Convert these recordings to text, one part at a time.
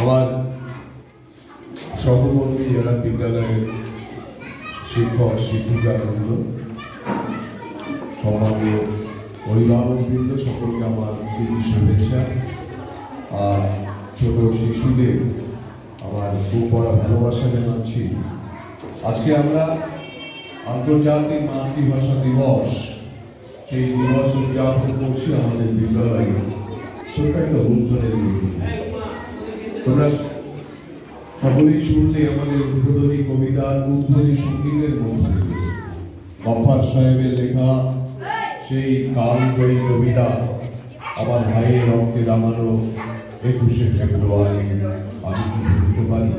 আমার সহকর্মী যারা বিদ্যালয়ের শিক্ষক শিক্ষিকাবৃন্দ সম্মানীয় অভিভাবকবৃন্দ সকলকে আমার প্রীতি শুভেচ্ছা। আর ছোট শিশুদের আমার খুব বড় ভালোবাসা জানাচ্ছি। আজকে আমরা আন্তর্জাতিক মাতৃভাষা দিবস, সেই দিবস উদযাপন করছি আমাদের বিদ্যালয়ে ছোট্ট একটা অনুষ্ঠানের তোমরা সকলেই শুনলে আমাদের উদ্বোধনী কবিতা উদ্বোধনী সঙ্গীতের মধ্যে গফার সাহেবের লেখা, সেই কালজয়ী কবিতা আমার ভাইয়ের রক্তে রামানো একুশে ফেব্রুয়ারি আমি কি পারি?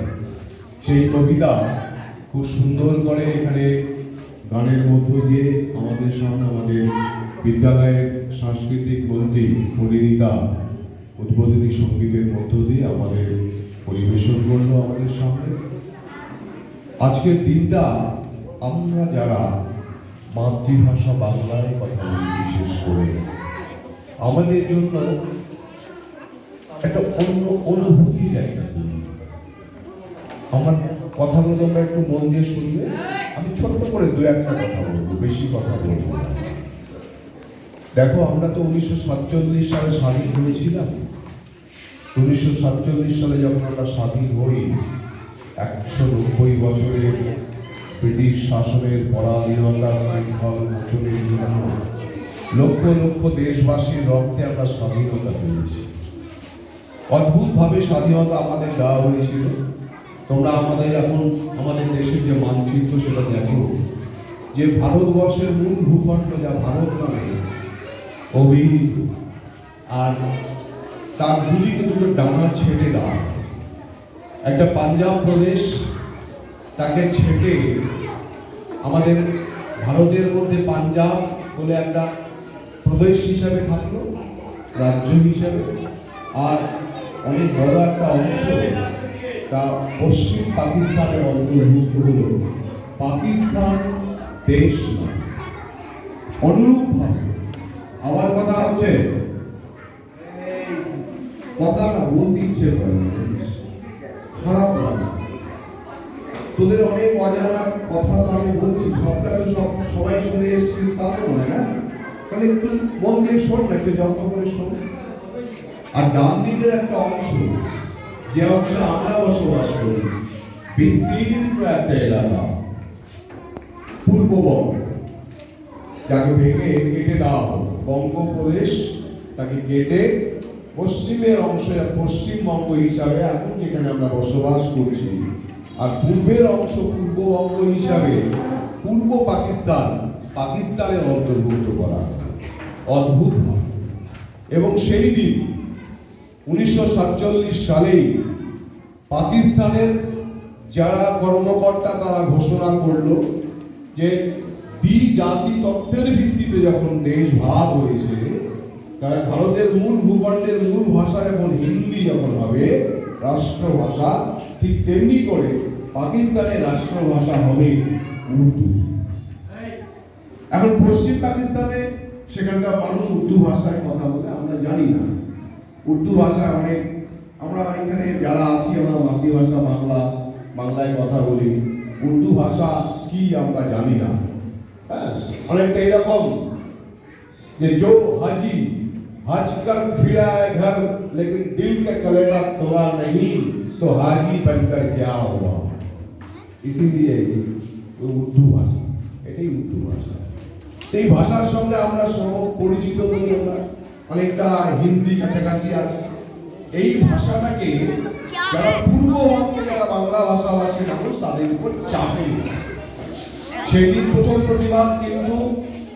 সেই কবিতা খুব সুন্দর করে এখানে গানের মধ্য দিয়ে আমাদের সামনে আমাদের বিদ্যালয়ের সাংস্কৃতিক মন্ত্রী পরিণীতা উদ্বোধনী সঙ্গীতের মধ্য দিয়ে আমাদের পরিবেশন করল আমাদের সামনে। আজকের দিনটা আমরা যারা মাতৃভাষা বাংলায় কথা বলি, বিশেষ করে আমাদের জন্য একটা অন্য অনুভূতি দিন আমার কথাগুলো তোমরা একটু মন দিয়ে শুনবে। আমি ছোট্ট করে দু একটা কথা বলব, বেশি কথা বলব দেখো, আমরা তো উনিশশো সাতচল্লিশ সালে স্বাধীন হয়েছিলাম। উনিশশো সাতচল্লিশ সালে যখন আমরা স্বাধীন হই, একশো নব্বই বছরের ব্রিটিশ শাসনের পরাধীনতা শৃঙ্খল মোচনের জন্য লক্ষ লক্ষ দেশবাসীর রক্তে আমরা স্বাধীনতা পেয়েছি। অদ্ভুতভাবে স্বাধীনতা আমাদের দেওয়া হয়েছিল। তোমরা আমাদের এখন, আমাদের দেশের যে মানচিত্র সেটা দেখো, যে ভারতবর্ষের মূল ভূখণ্ড যা ভারত নামে অভিহিত, আর তার দুদিকে দুটো ডানা ছেড়ে দেওয়া। একটা পাঞ্জাব প্রদেশ তাকে ছেটে আমাদের ভারতের মধ্যে পাঞ্জাব বলে একটা প্রদেশ হিসাবে থাকল, রাজ্য হিসাবে। আর অনেক বড় একটা অংশ তা পশ্চিম পাকিস্তানের অন্তর্ভুক্ত হলো। পাকিস্তান দেশ নয়। অনুরূপভাবে। আমার কথা হচ্ছে কথা না না। খারাপ লাগে। তোদের অনেক অজানা কথা আমি বলছি, সবটা তো সব সবাই শুনে এসছিস, তা তো নয় না? তাহলে একটু মন দিয়ে শোন না, একটু যত্ন করে শোন। আর ডান দিকের একটা অংশ, যে অংশে আমরা বসবাস করি বিস্তীর্ণ একটা এলাকা পূর্ববঙ্গ যাকে ভেঙে কেটে দেওয়া হলো। বঙ্গপ্রদেশ তাকে কেটে পশ্চিমের অংশে পশ্চিমবঙ্গ হিসাবে এখন যেখানে আমরা বসবাস করছি, আর পূর্বের অংশ পূর্ববঙ্গ হিসাবে পূর্ব পাকিস্তান, পাকিস্তানের অন্তর্ভুক্ত করা। অদ্ভুত এবং সেই দিন উনিশশো সাতচল্লিশ সালেই পাকিস্তানের যারা কর্মকর্তা তারা ঘোষণা করল যে দ্বি জাতি তত্ত্বের ভিত্তিতে যখন দেশ ভাগ হয়েছে কারণ ভারতের মূল ভূখণ্ডের মূল ভাষা এখন হিন্দি যখন হবে, রাষ্ট্রভাষা ঠিক তেমনি করে পাকিস্তানের রাষ্ট্রভাষা হবে উর্দু। এখন পশ্চিম পাকিস্তানে সেখানকার মানুষ উর্দু ভাষায় কথা বলে, আমরা জানি না। উর্দু ভাষা অনেক আমরা এখানে যারা আছি, আমরা মাতৃভাষা বাংলা, বাংলায় কথা বলি। উর্দু ভাষা কি আমরা জানি না। হ্যাঁ অনেকটা এরকম যে জো হাজি हज कर फिरा है घर लेकिन दिल के कलेजा तोड़ा नहीं तो हाजी बनकर क्या हुआ इसीलिए वो উর্দু ভাষা এটাই উর্দু ভাষা এই ভাষার সঙ্গে আমরা সম পরিচিত বলি আমরা অনেকটা হিন্দি কাছাকাছি আছে এই ভাষাটাকে যারা পূর্ববঙ্গে যারা বাংলা ভাষাভাষী মানুষ তাদের উপর চাপে সেদিন প্রথম প্রতিবাদ কিন্তু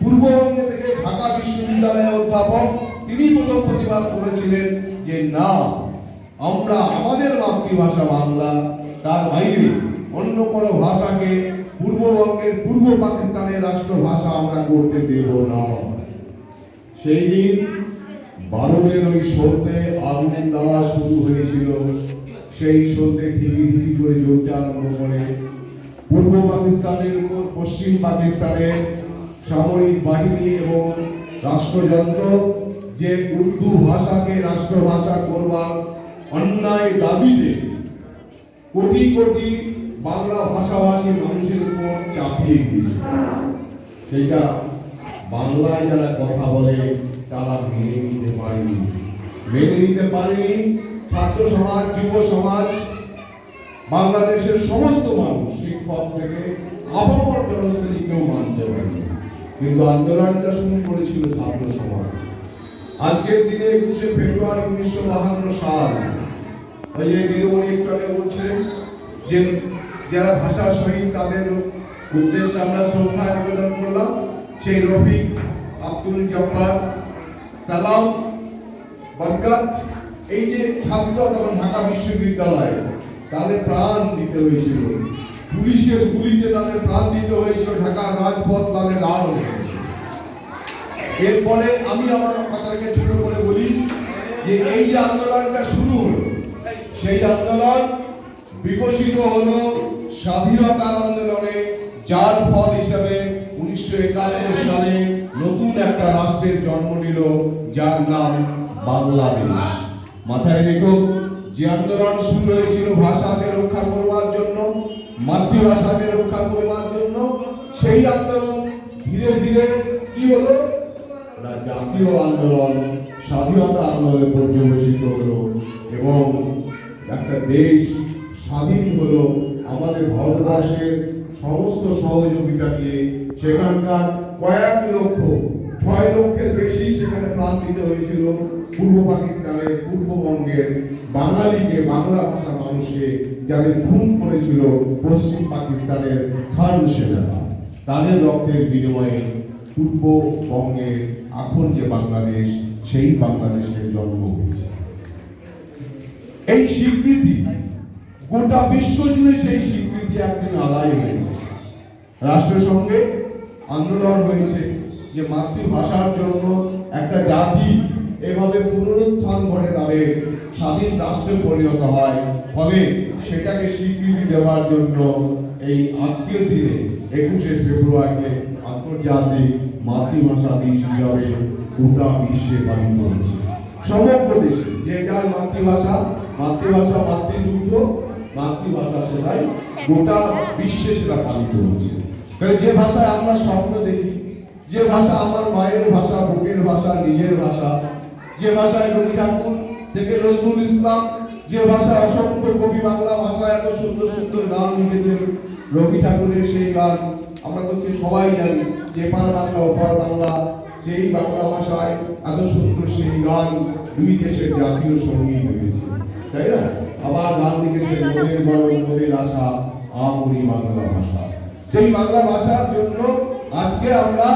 পূর্ববঙ্গে থেকে ঢাকা বিশ্ববিদ্যালয়ের অধ্যাপক তিনি প্রথম প্রতিবাদ করেছিলেন যে না, আমরা আমাদের মাতৃভাষা বাংলা, তার বাইরে অন্য কোনো ভাষাকে পূর্ববঙ্গের পূর্ব পাকিস্তানের রাষ্ট্রভাষা আমরা করতে দেব না। সেই দিন বারণের ওই শোতে আগুন দেওয়া শুরু হয়েছিল। সেই শোতে ধীরে ধীরে করে জ্বলতে আরম্ভ করে। পূর্ব পাকিস্তানের উপর, পশ্চিম পাকিস্তানের সামরিক বাহিনী এবং রাষ্ট্রযন্ত্র যে উর্দু ভাষাকে রাষ্ট্রভাষা করবার অন্যায় দাবিতে কোটি কোটি বাংলা ভাষাভাষী মানুষের উপর চাপিয়ে দিয়েছে। সেইটা বাংলায় যারা কথা বলে, তারা মেনে নিতে পারেনি। মেনে নিতে পারেনি ছাত্র সমাজ, যুব সমাজ, বাংলাদেশের সমস্ত মানুষ শিক্ষক থেকে আবহাওয়ার জনশ্রেণী কেউ মানতে পারেনি। কিন্তু আন্দোলনটা শুরু করেছিল ছাত্র সমাজ। আজকের দিনে একুশে ফেব্রুয়ারি উনিশশো বাহান্ন সাল। ওই যে নীলমণি একটু যে যারা ভাষা শহীদ তাদের উদ্দেশ্যে আমরা শ্রদ্ধা নিবেদন করলাম, সেই রফিক আব্দুল জব্বার। সালাম, বরকত। এই যে ছাত্র তখন ঢাকা বিশ্ববিদ্যালয়ে তাদের প্রাণ দিতে হয়েছিল। পুলিশের গুলিতে তাদের প্রাণ দিতে হয়েছিল, ঢাকার রাজপথ তাদের লাল হয়েছিল এরপরে আমি আমার কথাকে ছোট করে বলি যে এই যে আন্দোলনটা শুরু হলো সেই আন্দোলন বিকশিত হলো স্বাধীনতার আন্দোলনে, যার ফল হিসেবে উনিশশো একাত্তর সালে নতুন একটা রাষ্ট্রের জন্ম নিল, যার নাম বাংলাদেশ। মাথায় রেখো, যে আন্দোলন শুরু হয়েছিল ভাষাকে রক্ষা করবার জন্য, মাতৃভাষাকে রক্ষা করবার জন্য, সেই আন্দোলন ধীরে ধীরে কি হলো? না জাতীয় আন্দোলন, স্বাধীনতা আন্দোলনে পর্যবেসিত হলো এবং একটা দেশ স্বাধীন হলো, আমাদের ভারতবর্ষের সমস্ত সহযোগিতা দিয়ে সেখানকার কয়েক লক্ষ, ছয় লক্ষের বেশি সেখানে প্রাণ দিতে হয়েছিল পূর্ব পাকিস্তানের পূর্ববঙ্গের বাঙালিকে, বাংলা ভাষার মানুষকে যাদের খুন করেছিল পশ্চিম পাকিস্তানের খান সেনারা। তাদের রক্তের বিনিময়ে পূর্ববঙ্গের এখন যে বাংলাদেশ, সেই বাংলাদেশের জন্ম হয়েছে। এই স্বীকৃতি গোটা বিশ্ব জুড়ে সেই স্বীকৃতি একদিন আদায় হয়েছে। রাষ্ট্রসংঘে আন্দোলন হয়েছে যে মাতৃভাষার জন্য একটা জাতি এভাবে পুনরুত্থান ঘটে তাদের স্বাধীন রাষ্ট্রে পরিণত হয়, ফলে সেটাকে স্বীকৃতি দেওয়ার জন্য এই আজকের দিনে একুশে ফেব্রুয়ারিতে আন্তর্জাতিক মাতৃভাষা দিবস হিসাবে গোটা বিশ্বে পালিত হচ্ছে সমগ্র দেশে যে যার মাতৃভাষা মাতৃভাষা মাতৃদুগ্ধ মাতৃভাষা সেটাই গোটা বিশ্বে সেটা পালিত হচ্ছে। যে ভাষায় আমরা স্বপ্ন দেখি, যে ভাষা আমার মায়ের ভাষা বুকের ভাষা, নিজের ভাষা, যে ভাষায় রবি ঠাকুর থেকে নজরুল ইসলাম, যে ভাষায় অসংখ্য কবি বাংলা ভাষায় এত সুন্দর সুন্দর গান লিখেছেন, রবি ঠাকুরের সেই গান আমরা তো সবাই জানি যে বাংলা ওপার বাংলা সেই বাংলা ভাষায় এত সুন্দর সেই গান দুই দেশের জাতীয় সংগীত হয়েছে। তাই না? আবার গান লিখেছেন মোদের গরম মোদের আশা, আমরি বাংলা ভাষা। সেই বাংলা ভাষার জন্য আজকে আমরা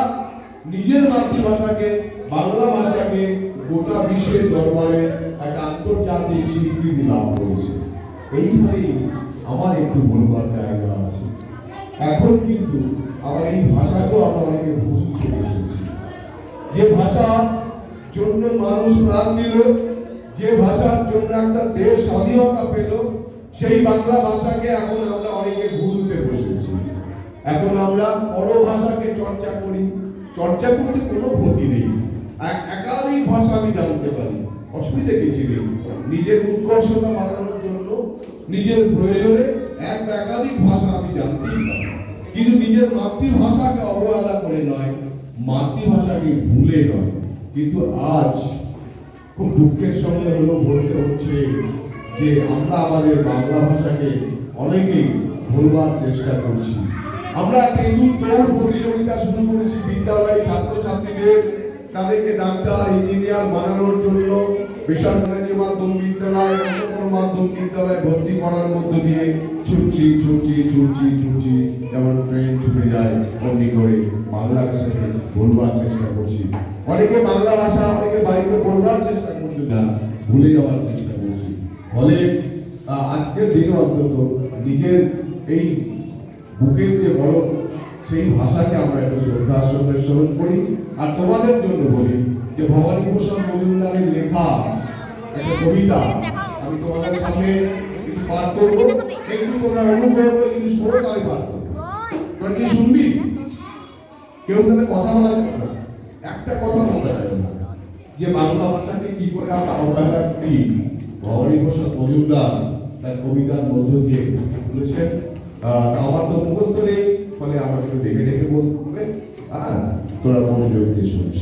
নিজের মাতৃভাষাকে, বাংলা ভাষাকে গোটা বিশ্বের দরবারে একটা আন্তর্জাতিক স্বীকৃতি লাভ করেছে। এইভাবেই আমার একটু বলবার জায়গা। এখন কিন্তু আমার এই ভাষাকেও আমরা অনেকে যে ভাষার জন্য মানুষ প্রাণ দিল, যে ভাষার জন্য একটা দেশ স্বাধীনতা পেল, সেই বাংলা ভাষাকে এখন আমরা অনেকে ভুলতে বসেছি। এখন আমরা পর ভাষাকে চর্চা করি, চর্চা করতে কোনো ক্ষতি নেই। এক- একাধিক ভাষা আমি জানতে পারি, অসুবিধা কিছু নেই। নিজের উৎকর্ষতা বাড়ানোর জন্য, নিজের প্রয়োজনে এক একাধিক ভাষা আমি জানতেই পারি। কিন্তু নিজের মাতৃভাষাকে অবহেলা করে নয়, মাতৃভাষাকে ভুলে নয়। কিন্তু আজ খুব দুঃখের সঙ্গে হলো বলতে হচ্ছে যে আমরা আমাদের বাংলা ভাষাকে অনেকেই ভুলবার চেষ্টা করছি। আমরা একটা দৌড় প্রতিযোগিতা শুরু করেছি বিদ্যালয়ে ছাত্রছাত্রীদের, তাদেরকে ডাক্তার, ইঞ্জিনিয়ার বানানোর জন্য, বেসরকারি মাধ্যম বিদ্যালয় অন্য মাধ্যম বিদ্যালয়ে ভর্তি করার মধ্য দিয়ে ছুটছি ছুটছি ছুটছি ছুটছি। যেমন ট্রেন ছুটে যায় অমনি করে বাংলা ভাষাকে বলবার চেষ্টা করছি। অনেকে বাংলা ভাষা, অনেকে বাড়িতে বলবার চেষ্টা করছে না, ভুলে যাওয়ার চেষ্টা করছি। ফলে আজকের দিনে অন্তত নিজের এই বুকের যে বড়, সেই ভাষাকে আমরা একটু শ্রদ্ধার সঙ্গে স্মরণ করি। আর তোমাদের জন্য বলি যে ভবানী ভূষণ মজুমদারের লেখা, একটা কবিতা আমি তোমাদের সামনে একটু পাঠ করব। একটু তোমরা অনুভব করব কিন্তু শোনো আমি পাঠ তোমরা শুনবি? কেউ তাহলে কথা বলা যাবে না। একটা কথা বলা যাবে না যে বাংলা ভাষাকে কি করে আমরা অবহেলা করি ভবানী প্রসাদ মজুমদার, তার কবিতার মধ্য দিয়ে বলেছেন আমার তো মুখস্থ নেই, ফলে আমাকে একটু দেখে দেখে বলতে হবে। হ্যাঁ তোরা মনোযোগ দিয়ে শুনিস।